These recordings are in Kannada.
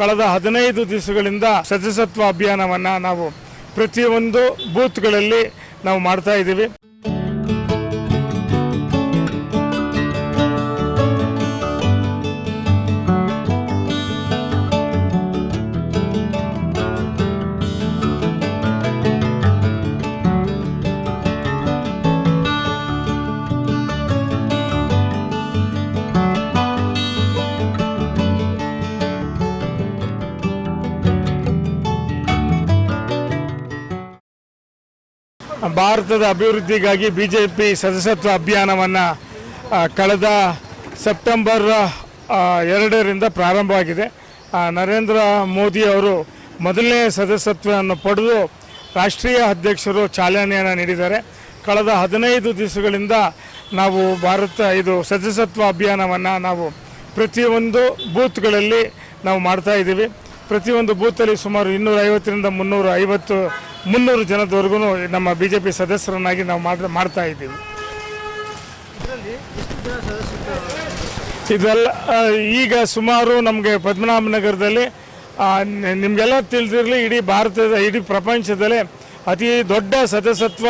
ಕಳೆದ ಹದಿನೈದು ದಿವಸಗಳಿಂದ ಸದಸ್ಯತ್ವ ಅಭಿಯಾನವನ್ನು ನಾವು ಪ್ರತಿಯೊಂದು ಬೂತ್ಗಳಲ್ಲಿ ನಾವು ಮಾಡ್ತಾ ಇದ್ದೀವಿ. ಭಾರತದ ಅಭಿವೃದ್ಧಿಗಾಗಿ ಬಿ ಜೆ ಪಿ ಸದಸ್ಯತ್ವ ಅಭಿಯಾನವನ್ನು ಕಳೆದ ಸೆಪ್ಟೆಂಬರ್ ಎರಡರಿಂದ ಪ್ರಾರಂಭವಾಗಿದೆ. ನರೇಂದ್ರ ಮೋದಿ ಅವರು ಮೊದಲನೇ ಸದಸ್ಯತ್ವವನ್ನು ಪಡೆದು ರಾಷ್ಟ್ರೀಯ ಅಧ್ಯಕ್ಷರು ಚಾಲನೆಯನ್ನು ನೀಡಿದ್ದಾರೆ. ಕಳೆದ ಹದಿನೈದು ದಿವಸಗಳಿಂದ ನಾವು ಭಾರತ, ಇದು ಸದಸ್ಯತ್ವ ಅಭಿಯಾನವನ್ನು ನಾವು ಪ್ರತಿಯೊಂದು ಬೂತ್ಗಳಲ್ಲಿ ನಾವು ಮಾಡ್ತಾ ಇದ್ದೀವಿ. ಪ್ರತಿಯೊಂದು ಬೂತಲ್ಲಿ ಸುಮಾರು ಇನ್ನೂರ ಐವತ್ತರಿಂದ ಮುನ್ನೂರ ಐವತ್ತು ಮುನ್ನೂರು ಜನದವರೆಗೂ ನಮ್ಮ ಬಿ ಜೆ ಪಿ ಸದಸ್ಯರನ್ನಾಗಿ ನಾವು ಮಾಡ್ ಮಾಡ್ತಾ ಇದ್ದೀವಿ. ಇದೆಲ್ಲ ಈಗ ಸುಮಾರು ನಮಗೆ ಪದ್ಮನಾಭನಗರದಲ್ಲಿ ನಿಮಗೆಲ್ಲ ತಿಳಿದಿರಲಿ ಇಡೀ ಭಾರತದ ಇಡೀ ಪ್ರಪಂಚದಲ್ಲೇ ಅತಿ ದೊಡ್ಡ ಸದಸ್ಯತ್ವ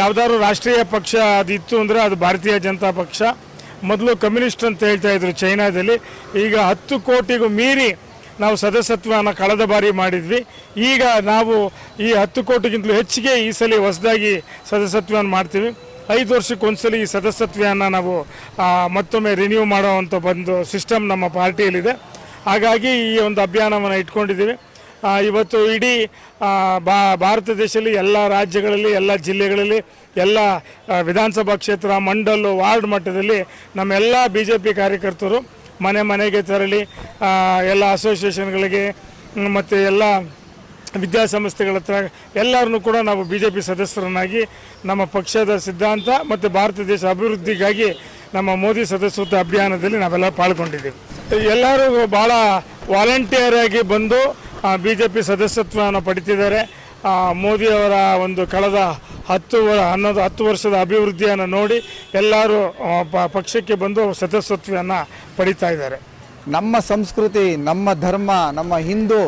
ಯಾವುದಾದ್ರು ರಾಷ್ಟ್ರೀಯ ಪಕ್ಷ ಅದಿತ್ತು ಅಂದರೆ ಅದು ಭಾರತೀಯ ಜನತಾ ಪಕ್ಷ. ಮೊದಲು ಕಮ್ಯುನಿಸ್ಟ್ ಅಂತ ಹೇಳ್ತಾ ಇದ್ರು ಚೈನಾದಲ್ಲಿ. ಈಗ ಹತ್ತು ಕೋಟಿಗೂ ಮೀರಿ ನಾವು ಸದಸ್ಯತ್ವವನ್ನು ಕಳೆದ ಬಾರಿ ಮಾಡಿದ್ವಿ. ಈಗ ನಾವು ಈ ಹತ್ತು ಕೋಟಿಗಿಂತಲೂ ಹೆಚ್ಚಿಗೆ ಈ ಸಲ ಹೊಸದಾಗಿ ಸದಸ್ಯತ್ವವನ್ನು ಮಾಡ್ತೀವಿ. ಐದು ವರ್ಷಕ್ಕೊಂದ್ಸಲಿ ಈ ಸದಸ್ಯತ್ವವನ್ನು ನಾವು ಮತ್ತೊಮ್ಮೆ ರಿನ್ಯೂ ಮಾಡುವಂಥ ಒಂದು ಸಿಸ್ಟಮ್ ನಮ್ಮ ಪಾರ್ಟಿಯಲ್ಲಿದೆ. ಹಾಗಾಗಿ ಈ ಒಂದು ಅಭಿಯಾನವನ್ನು ಇಟ್ಕೊಂಡಿದ್ದೀವಿ. ಇವತ್ತು ಇಡೀ ಭಾರತ ದೇಶದಲ್ಲಿ ಎಲ್ಲ ರಾಜ್ಯಗಳಲ್ಲಿ, ಎಲ್ಲ ಜಿಲ್ಲೆಗಳಲ್ಲಿ, ಎಲ್ಲ ವಿಧಾನಸಭಾ ಕ್ಷೇತ್ರ, ಮಂಡಲು, ವಾರ್ಡ್ ಮಟ್ಟದಲ್ಲಿ ನಮ್ಮೆಲ್ಲ ಬಿ ಜೆ ಪಿ ಕಾರ್ಯಕರ್ತರು ಮನೆ ಮನೆಗೆ ತೆರಳಿ ಎಲ್ಲ ಅಸೋಸಿಯೇಷನ್ಗಳಿಗೆ ಮತ್ತು ಎಲ್ಲ ವಿದ್ಯಾಸಂಸ್ಥೆಗಳ ಹತ್ರ ಎಲ್ಲರನ್ನೂ ಕೂಡ ನಾವು ಬಿ ಜೆ ಪಿ ಸದಸ್ಯರನ್ನಾಗಿ ನಮ್ಮ ಪಕ್ಷದ ಸಿದ್ಧಾಂತ ಮತ್ತು ಭಾರತ ದೇಶ ಅಭಿವೃದ್ಧಿಗಾಗಿ ನಮ್ಮ ಮೋದಿ ಸದಸ್ಯತ್ವ ಅಭಿಯಾನದಲ್ಲಿ ನಾವೆಲ್ಲ ಪಾಲ್ಗೊಂಡಿದ್ದೀವಿ. ಎಲ್ಲರೂ ಭಾಳ ವಾಲಂಟಿಯರ್ ಆಗಿ ಬಂದು ಬಿ ಜೆ ಪಿ ಸದಸ್ಯತ್ವವನ್ನು ಪಡಿತಿದ್ದಾರೆ. ಮೋದಿಯವರ ಒಂದು ಕಳೆದ ಹತ್ತು ಹನ್ನೊಂದು, ಹತ್ತು ವರ್ಷದ ಅಭಿವೃದ್ಧಿಯನ್ನು ನೋಡಿ ಎಲ್ಲರೂ ಪಕ್ಷಕ್ಕೆ ಬಂದು ಸದಸ್ಯತ್ವವನ್ನು ಪಡಿತಾ ಇದ್ದಾರೆ. ನಮ್ಮ ಸಂಸ್ಕೃತಿ, ನಮ್ಮ ಧರ್ಮ, ನಮ್ಮ ಹಿಂದೂ,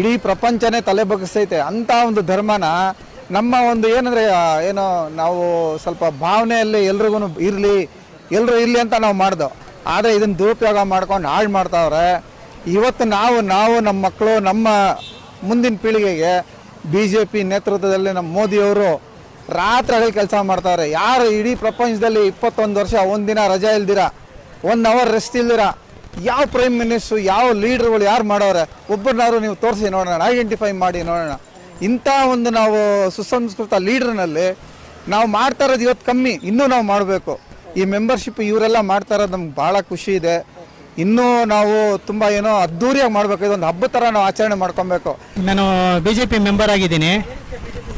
ಇಡೀ ಪ್ರಪಂಚನೇ ತಲೆ ಬಗ್ಗಿಸ್ತೈತೆ ಅಂತ ಒಂದು ಧರ್ಮನ ನಮ್ಮ ಒಂದು ಏನಂದ್ರೆ ಏನು ಏನೋ ನಾವು ಸ್ವಲ್ಪ ಭಾವನೆಯಲ್ಲಿ ಎಲ್ರಿಗೂ ಇರಲಿ ಎಲ್ಲರೂ ಇರಲಿ ಅಂತ ನಾವು ಮಾಡ್ದೋ. ಆದರೆ ಇದನ್ನು ದುರುಪಯೋಗ ಮಾಡ್ಕೊಂಡು ಹಾಳು ಮಾಡ್ತಾವ್ರೆ. ಇವತ್ತು ನಾವು ನಾವು ನಮ್ಮ ಮಕ್ಕಳು ನಮ್ಮ ಮುಂದಿನ ಪೀಳಿಗೆಗೆ ಬಿ ಜೆ ಪಿ ನೇತೃತ್ವದಲ್ಲಿ ನಮ್ಮ ಮೋದಿಯವರು ರಾತ್ರಿ ಕೆಲಸ ಮಾಡ್ತಾವ್ರೆ. ಯಾರು ಇಡೀ ಪ್ರಪಂಚದಲ್ಲಿ ಇಪ್ಪತ್ತೊಂದು ವರ್ಷ ಒಂದಿನ ರಜಾ ಇಲ್ದಿರ? ಒನ್ ಅವರ್ ರೆಸ್ಟ್ ಇಲ್ದಿರ? ಯಾವ ಪ್ರೈಮ್ ಮಿನಿಸ್ಟ್ರು ಯಾವ ಲೀಡರ್ಗಳು ಯಾರು ಮಾಡೋರೆ ಒಬ್ಬರನ್ನಾದ್ರು ನೀವು ತೋರಿಸಿ ನೋಡೋಣ ಐಡೆಂಟಿಫೈ ಮಾಡಿ ನೋಡೋಣ. ಇಂಥ ಒಂದು ನಾವು ಸುಸಂಸ್ಕೃತ ಲೀಡರ್ನಲ್ಲಿ ನಾವು ಮಾಡ್ತಾ ಇರೋದು ಇವತ್ತು ಕಮ್ಮಿ, ಇನ್ನೂ ನಾವು ಮಾಡಬೇಕು. ಈ ಮೆಂಬರ್ಶಿಪ್ ಇವರೆಲ್ಲ ಮಾಡ್ತಾ ಇರೋದು ನಮ್ಗೆ ಭಾಳ ಖುಷಿ ಇದೆ. ಇನ್ನೂ ನಾವು ತುಂಬ ಏನೋ ಅದ್ಧೂರಿಯಾಗಿ ಮಾಡಬೇಕು. ಇದೊಂದು ಹಬ್ಬ ಥರ ನಾವು ಆಚರಣೆ ಮಾಡ್ಕೊಬೇಕು. ನಾನು ಬಿ ಜೆ ಪಿ ಮೆಂಬರ್ ಆಗಿದ್ದೀನಿ.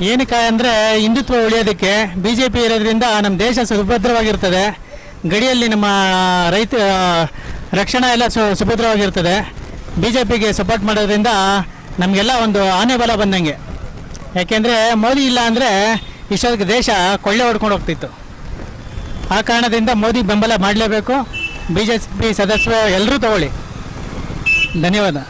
ಏನಕ್ಕೆ ಅಂದರೆ ಹಿಂದುತ್ವ ಉಳಿಯೋದಕ್ಕೆ ಬಿ ಜೆ ಪಿ ಇರೋದ್ರಿಂದ ನಮ್ಮ ದೇಶ ಸುಭದ್ರವಾಗಿರ್ತದೆ. ಗಡಿಯಲ್ಲಿ ನಮ್ಮ ರೈತ ರಕ್ಷಣಾ ಎಲ್ಲ ಸು, ಸುಭದ್ರವಾಗಿರ್ತದೆ. ಬಿ ಜೆ ಪಿಗೆ ಸಪೋರ್ಟ್ ಮಾಡೋದ್ರಿಂದ ನಮಗೆಲ್ಲ ಒಂದು ಆನೆ ಬಲ ಬಂದಂಗೆ. ಯಾಕೆಂದರೆ ಮೋದಿ ಇಲ್ಲ ಅಂದರೆ ಇಷ್ಟೊತ್ತಿಗೆ ದೇಶ ಕೊಳ್ಳೆ ಹೊಡ್ಕೊಂಡು ಹೋಗ್ತಿತ್ತು. ಆ ಕಾರಣದಿಂದ ಮೋದಿ ಬೆಂಬಲ ಮಾಡಲೇಬೇಕು. ಬಿ ಜೆ ಪಿ ಸದಸ್ಯ ಎಲ್ಲರೂ ತಗೊಳ್ಳಿ. ಧನ್ಯವಾದ.